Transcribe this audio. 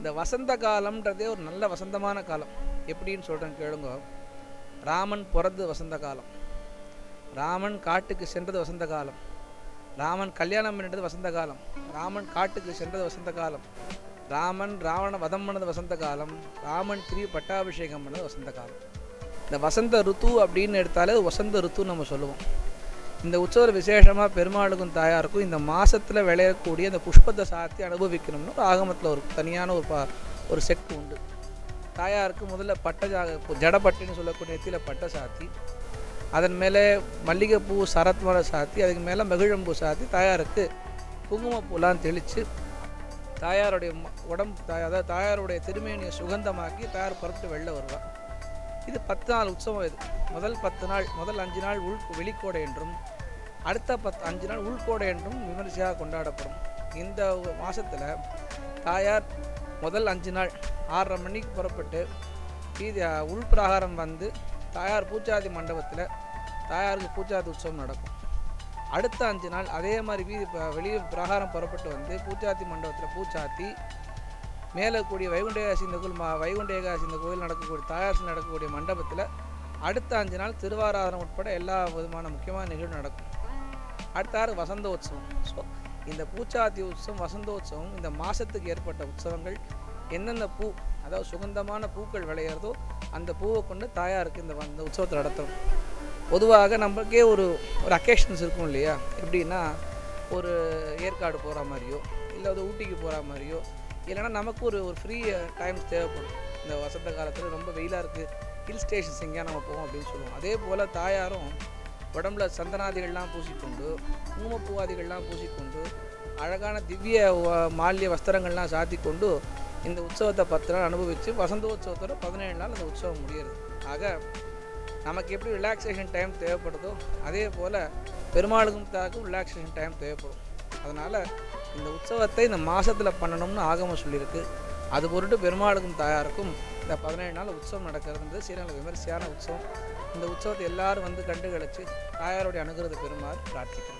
இந்த வசந்த காலம்ன்றதே ஒரு நல்ல வசந்தமான காலம். எப்படின்னு சொல்கிறேன் கேளுங்க. ராமன் பிறந்தது வசந்த காலம். ராமன் காட்டுக்கு சென்றது வசந்த காலம். ராமன் கல்யாணம் பண்ணிட்டது வசந்த காலம். ராமன் காட்டுக்கு சென்றது வசந்த காலம். ராமன் ராவண வதம் பண்ணது வசந்த காலம். ராமன் திரு பட்டாபிஷேகம் பண்ணது வசந்த காலம். இந்த வசந்த ருத்து அப்படின்னு எடுத்தாலே அது வசந்த ருத்து நம்ம சொல்லுவோம். இந்த உற்சவர் விசேஷமாக பெருமாளுக்கும் தாயாருக்கும் இந்த மாதத்தில் விளையக்கூடிய இந்த புஷ்பத்தை சாத்தி அனுபவிக்கணும்னு ஒரு ஆகமத்தில் ஒரு தனியான ஒரு பா ஒரு செட் உண்டு. தாயாருக்கு முதல்ல பட்டை ஜடப்பட்டுன்னு சொல்லக்கூடிய நெத்தியில் பட்டை சாத்தி அதன் மேலே மல்லிகைப்பூ சரத்மரை சாத்தி அதுக்கு மேலே மகிழம்பூ சாத்தி தாயாருக்கு குங்குமப்பூலாம் தெளித்து தாயாருடைய ம- உடம்பு தாய் அதாவது தாயாருடைய திருமேனியை சுகந்தமாக்கி தாயார் புறப்பட்டு வெளில வருவாள் இது பத்து நாள் உற்சவம் இது. முதல் பத்து நாள் முதல் அஞ்சு நாள் உள் வெளிக்கோடை என்றும் அடுத்த பத்து அஞ்சு நாள் உள்கோடை என்றும் விமர்சையாக கொண்டாடப்படும். இந்த மாதத்தில் தாயார் முதல் அஞ்சு நாள் ஆறரை மணிக்கு புறப்பட்டு வீதி உள் பிரகாரம் வந்து தாயார் பூச்சாதி மண்டபத்தில் தாயாருக்கு பூச்சாதி உற்சவம் நடக்கும். அடுத்த அஞ்சு நாள் அதே மாதிரி வீதி வெளியே பிரகாரம் புறப்பட்டு வந்து பூச்சாத்தி மண்டபத்தில் பூச்சாத்தி மேலே கூடிய வைகுண்ட ஏகாசி இந்த கோயில் வைகுண்ட ஏகாசி இந்த கோயில் நடக்கக்கூடிய தாயாசி நடக்கக்கூடிய மண்டபத்தில் அடுத்த அஞ்சு நாள் திருவாராதனம் உட்பட எல்லா விதமான முக்கியமான நிகழ்வு நடக்கும். அடுத்த ஆறு வசந்த உற்சவம். ஸோ இந்த பூச்சாத்தி உற்சவம் வசந்த உற்சவம் இந்த மாதத்துக்கு ஏற்பட்ட உற்சவங்கள் எந்தெந்த பூ அதாவது சுகந்தமான பூக்கள் விளையிறதோ அந்த பூவை கொண்டு தாயாருக்கு இந்த இந்த உற்சவத்தை நடத்தும் பொதுவாக நம்மளுக்கே ஒரு ஒரு அக்கேஷன்ஸ் இருக்கும் இல்லையா? எப்படின்னா ஒரு ஏற்காடு போகிற மாதிரியோ இல்லை அது ஊட்டிக்கு போகிற மாதிரியோ இல்லைன்னா நமக்கு ஒரு ஒரு ஃப்ரீ டைம் தேவைப்படும். இந்த வசந்த காலத்தில் ரொம்ப வெயிலாக இருக்குது ஹில் ஸ்டேஷன்ஸ் எங்கேயா நம்ம போவோம் அப்படின்னு சொல்லுவோம். அதே போல் தாயாரும் உடம்புல சந்தனாதிகள்லாம் பூசிக்கொண்டு குங்குமப்பூவாதிகள்லாம் பூசிக்கொண்டு அழகான திவ்ய மால்ய வஸ்திரங்கள்லாம் சாத்தி கொண்டு இந்த உற்சவத்தை பத்து நாள் அனுபவித்து வசந்தோத்சவத்தோட பதினேழு நாள் அந்த உற்சவம் முடியுது. ஆக நமக்கு எப்படி ரிலாக்ஸேஷன் டைம் தேவைப்படுதோ அதே போல் பெருமாளுக்கும் தாக்கும் ரிலாக்ஸேஷன் டைம் தேவைப்படும். அதனால் இந்த உற்சவத்தை இந்த மாதத்தில் பண்ணணும்னு ஆகமம் சொல்லியிருக்கு. அது பொருட்டு பெருமாளுக்கும் தாயாருக்கும் இந்த பதினேழு நாள் உற்சவம் நடக்கிறது ஸ்ரீரங்க விமரிசையான உற்சவம். இந்த உற்சவத்தை எல்லாரும் வந்து கண்டு கழிச்சு தாயாருடைய அணுகிறது பெருமாள் பிரார்த்திக்கிறேன்